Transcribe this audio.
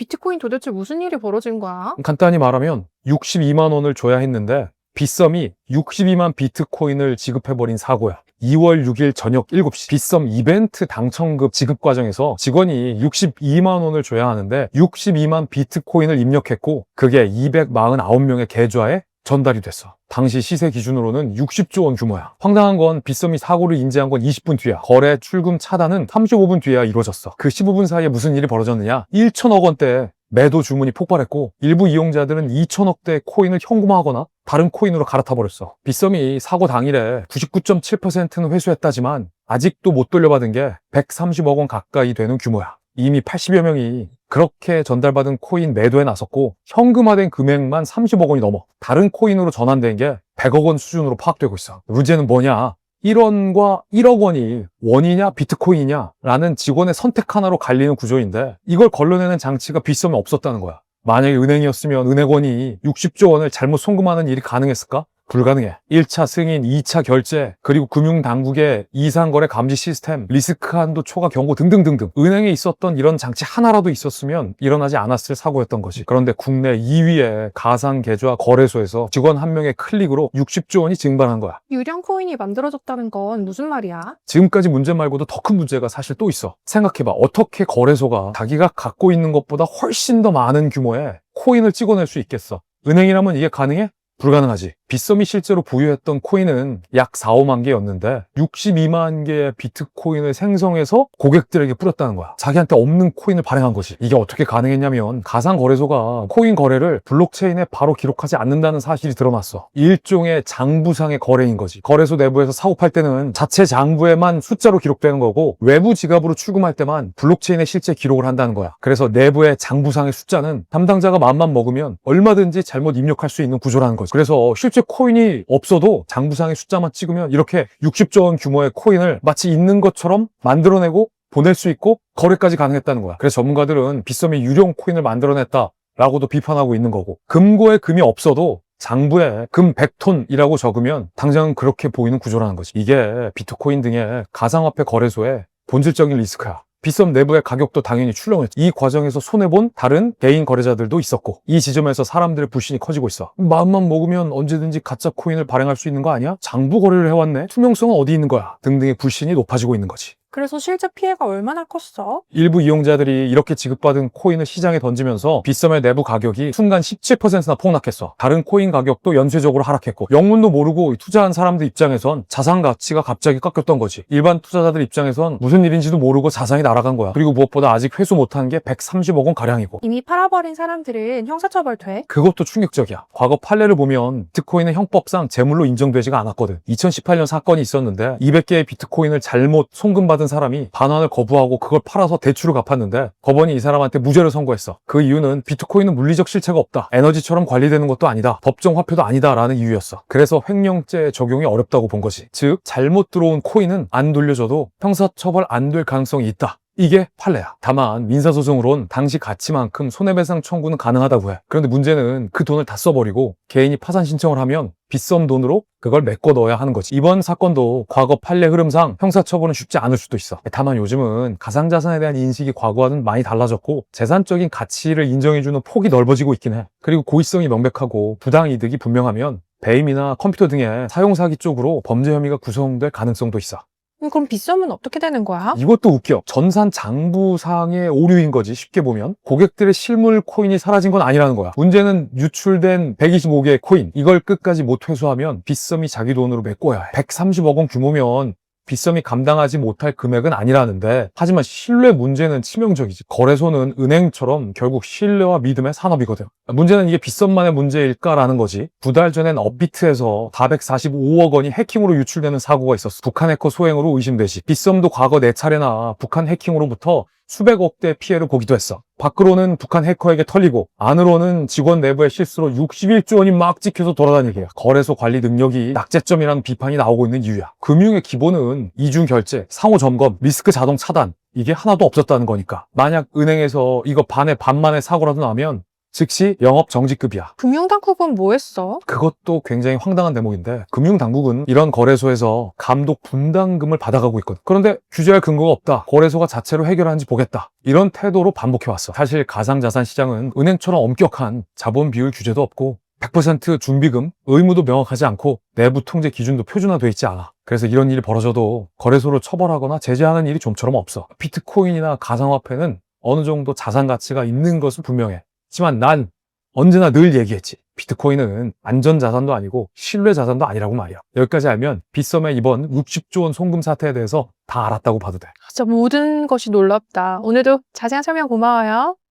비트코인 도대체 무슨 일이 벌어진 거야? 간단히 말하면 62만 원을 줘야 했는데 빗썸이 62만 비트코인을 지급해버린 사고야. 2월 6일 저녁 7시 빗썸 이벤트 당첨급 지급 과정에서 직원이 62만 원을 줘야 하는데 62만 비트코인을 입력했고 그게 249명의 계좌에 전달이 됐어. 당시 시세 기준으로는 60조 원 규모야. 황당한 건 빗썸이 사고를 인지한 건 20분 뒤야. 거래 출금 차단은 35분 뒤에야 이루어졌어. 그 15분 사이에 무슨 일이 벌어졌느냐? 1천억 원대 매도 주문이 폭발했고 일부 이용자들은 2천억대 코인을 현금화하거나 다른 코인으로 갈아타버렸어. 빗썸이 사고 당일에 99.7%는 회수했다지만 아직도 못 돌려받은 게 130억 원 가까이 되는 규모야. 이미 80여 명이 그렇게 전달받은 코인 매도에 나섰고 현금화된 금액만 30억 원이 넘어. 다른 코인으로 전환된 게 100억 원 수준으로 파악되고 있어. 문제는 뭐냐? 1원과 1억 원이 원이냐 비트코인이냐 라는 직원의 선택 하나로 갈리는 구조인데 이걸 걸러내는 장치가 빗썸에 없었다는 거야. 만약에 은행이었으면 은행원이 60조 원을 잘못 송금하는 일이 가능했을까? 불가능해. 1차 승인, 2차 결제, 그리고 금융당국의 이상거래 감지 시스템, 리스크 한도 초과 경고 등등등등. 은행에 있었던 이런 장치 하나라도 있었으면 일어나지 않았을 사고였던 거지. 그런데 국내 2위의 가상 계좌 거래소에서 직원 한 명의 클릭으로 60조 원이 증발한 거야. 유령 코인이 만들어졌다는 건 무슨 말이야? 지금까지 문제 말고도 더 큰 문제가 사실 또 있어. 생각해봐. 어떻게 거래소가 자기가 갖고 있는 것보다 훨씬 더 많은 규모의 코인을 찍어낼 수 있겠어? 은행이라면 이게 가능해? 불가능하지. 빗썸이 실제로 보유했던 코인은 약 4, 5만 개였는데 62만 개의 비트코인을 생성해서 고객들에게 뿌렸다는 거야. 자기한테 없는 코인을 발행한 거지. 이게 어떻게 가능했냐면 가상 거래소가 코인 거래를 블록체인에 바로 기록하지 않는다는 사실이 드러났어. 일종의 장부상의 거래인 거지. 거래소 내부에서 사고 팔 때는 자체 장부에만 숫자로 기록되는 거고 외부 지갑으로 출금할 때만 블록체인에 실제 기록을 한다는 거야. 그래서 내부의 장부상의 숫자는 담당자가 마음만 먹으면 얼마든지 잘못 입력할 수 있는 구조라는 거지. 그래서 실제 코인이 없어도 장부상의 숫자만 찍으면 이렇게 60조 원 규모의 코인을 마치 있는 것처럼 만들어내고 보낼 수 있고 거래까지 가능했다는 거야. 그래서 전문가들은 빗썸이 유령 코인을 만들어냈다 라고도 비판하고 있는 거고 금고에 금이 없어도 장부에 금 100톤이라고 적으면 당장은 그렇게 보이는 구조라는 거지. 이게 비트코인 등의 가상화폐 거래소의 본질적인 리스크야. 빗썸 내부의 가격도 당연히 출렁했죠. 이 과정에서 손해본 다른 개인 거래자들도 있었고 이 지점에서 사람들의 불신이 커지고 있어. 마음만 먹으면 언제든지 가짜 코인을 발행할 수 있는 거 아니야? 장부 거래를 해왔네? 투명성은 어디 있는 거야? 등등의 불신이 높아지고 있는 거지. 그래서 실제 피해가 얼마나 컸어? 일부 이용자들이 이렇게 지급받은 코인을 시장에 던지면서 빗썸의 내부 가격이 순간 17%나 폭락했어. 다른 코인 가격도 연쇄적으로 하락했고 영문도 모르고 투자한 사람들 입장에선 자산 가치가 갑자기 깎였던 거지. 일반 투자자들 입장에선 무슨 일인지도 모르고 자산이 날아간 거야. 그리고 무엇보다 아직 회수 못한 게 130억 원 가량이고. 이미 팔아버린 사람들은 형사처벌 돼? 그것도 충격적이야. 과거 판례를 보면 비트코인은 형법상 재물로 인정되지가 않았거든. 2018년 사건이 있었는데 200개의 비트코인을 잘못 송금받은 사람이 반환을 거부하고 그걸 팔아서 대출을 갚았는데 법원이 이 사람한테 무죄를 선고했어. 그 이유는 비트코인은 물리적 실체가 없다. 에너지처럼 관리되는 것도 아니다. 법정 화폐도 아니다 라는 이유였어. 그래서 횡령죄 적용이 어렵다고 본 거지. 즉 잘못 들어온 코인은 안 돌려줘도 형사처벌 안 될 가능성이 있다. 이게 판례야. 다만 민사소송으론 당시 가치만큼 손해배상 청구는 가능하다고 해. 그런데 문제는 그 돈을 다 써버리고 개인이 파산 신청을 하면 빗썸 돈으로 그걸 메꿔 넣어야 하는 거지. 이번 사건도 과거 판례 흐름상 형사처벌은 쉽지 않을 수도 있어. 다만 요즘은 가상자산에 대한 인식이 과거와는 많이 달라졌고 재산적인 가치를 인정해주는 폭이 넓어지고 있긴 해. 그리고 고의성이 명백하고 부당이득이 분명하면 배임이나 컴퓨터 등의 사용사기 쪽으로 범죄 혐의가 구성될 가능성도 있어. 음, 그럼 빗썸은 어떻게 되는 거야? 이것도 웃겨. 전산 장부상의 오류인 거지, 쉽게 보면. 고객들의 실물 코인이 사라진 건 아니라는 거야. 문제는 유출된 125개의 코인. 이걸 끝까지 못 회수하면 빗썸이 자기 돈으로 메꿔야 해. 130억 원 규모면 빗썸이 감당하지 못할 금액은 아니라는데 하지만 신뢰 문제는 치명적이지. 거래소는 은행처럼 결국 신뢰와 믿음의 산업이거든. 문제는 이게 빗썸만의 문제일까라는 거지. 두 달 전엔 업비트에서 445억 원이 해킹으로 유출되는 사고가 있었어. 북한 해커 소행으로 의심되지. 빗썸도 과거 네 차례나 북한 해킹으로부터 수백억대 피해를 보기도 했어. 밖으로는 북한 해커에게 털리고 안으로는 직원 내부의 실수로 61조 원이 막 찍혀서 돌아다니게 거래소 관리 능력이 낙제점이라는 비판이 나오고 있는 이유야. 금융의 기본은 이중 결제, 상호 점검, 리스크 자동 차단 이게 하나도 없었다는 거니까. 만약 은행에서 이거 반에 반만의 사고라도 나면 즉시 영업 정지급이야. 금융당국은 뭐 했어? 그것도 굉장히 황당한 대목인데 금융당국은 이런 거래소에서 감독 분담금을 받아가고 있거든. 그런데 규제할 근거가 없다. 거래소가 자체로 해결하는지 보겠다. 이런 태도로 반복해왔어. 사실 가상자산 시장은 은행처럼 엄격한 자본 비율 규제도 없고 100% 준비금, 의무도 명확하지 않고 내부 통제 기준도 표준화돼 있지 않아. 그래서 이런 일이 벌어져도 거래소를 처벌하거나 제재하는 일이 좀처럼 없어. 비트코인이나 가상화폐는 어느 정도 자산 가치가 있는 것은 분명해. 하지만 난 언제나 늘 얘기했지. 비트코인은 안전자산도 아니고 신뢰자산도 아니라고 말이야. 여기까지 알면 빗썸의 이번 60조 원 송금 사태에 대해서 다 알았다고 봐도 돼. 진짜 모든 것이 놀랍다. 오늘도 자세한 설명 고마워요.